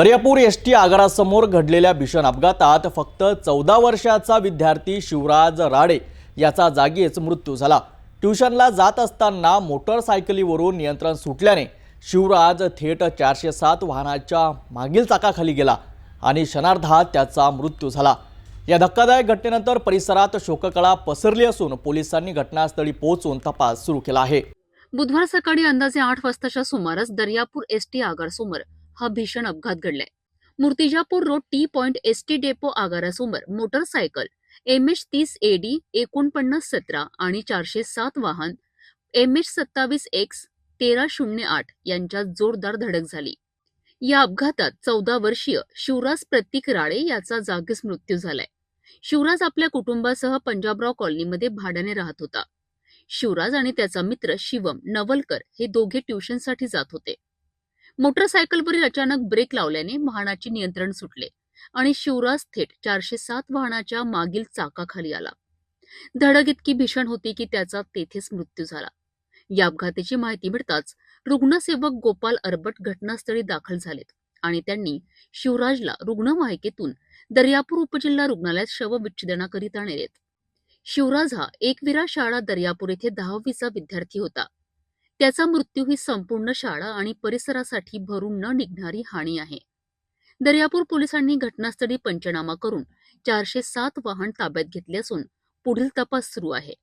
Daryapur S T आगारासमोर घडलेल्या भीषण अपघातात फक्त चौदा वर्षाचा विद्यार्थी शिवराज राडे याचा जागीच मृत्यू झाला. ट्युशनला जात असताना मोटरसायकलीवरून नियंत्रण सुटल्याने शिवराज थेट चारशे सात वाहनाच्या मागील चाकाखाली गेला आणि क्षणार्धात त्याचा मृत्यू झाला. या धक्कादायक घटनेनंतर परिसरात शोककळा पसरली असून पोलिसांनी घटनास्थळी पोहोचून तपास सुरू केला आहे. बुधवार सकाळी अंदाजे आठ वाजताच्या सुमारास दर्यापूर एस टी आगारसमोर हा भीषण अपघात घडलाय. Murtizapur road T point ST depot आगारासमोर motorcycle M H तीस एडी एकोणपन्नास सतरा आणि चारशे सात वाहन एम एच सत्तावीस एक्स तेरा शून्य आठ यांच्यात जोरदार धडक झाली. या अपघातात चौदा वर्षीय शिवराज प्रतीक राळे याचा जागीच मृत्यू झालाय. शिवराज आपल्या कुटुंबासह पंजाबराव कॉलनीमध्ये भाड्याने राहत होता. शिवराज आणि त्याचा मित्र शिवम नवलकर हे दोघे ट्युशनसाठी जात होते. मोटरसायकलवरील अचानक ब्रेक लावल्याने वाहनाचे नियंत्रण सुटले आणि शिवराज थेट चारशे सात वाहनाच्या मागील चाकाखाली आला. धडक इतकी भीषण होती की त्याचा तेथेच मृत्यू झाला. या अपघाताची माहिती मिळताच रुग्णसेवक गोपाल अरबट घटनास्थळी दाखल झालेत आणि त्यांनी शिवराजला रुग्णवाहिकेतून दर्यापूर उपजिल्हा रुग्णालयात शवविच्छेदनाकरिता नेलेत शिवराज हा एकविरा शाळा दर्यापूर येथे दहावीचा विद्यार्थी होता. त्याचा मृत्यू ही संपूर्ण शाळा आणि परिसरासाठी भरून न निघणारी हानी आहे. दर्यापूर पोलिसांनी घटनास्थळी पंचनामा करून चारशे सात वाहन ताब्यात घेतले असून पुढील तपास सुरू आहे.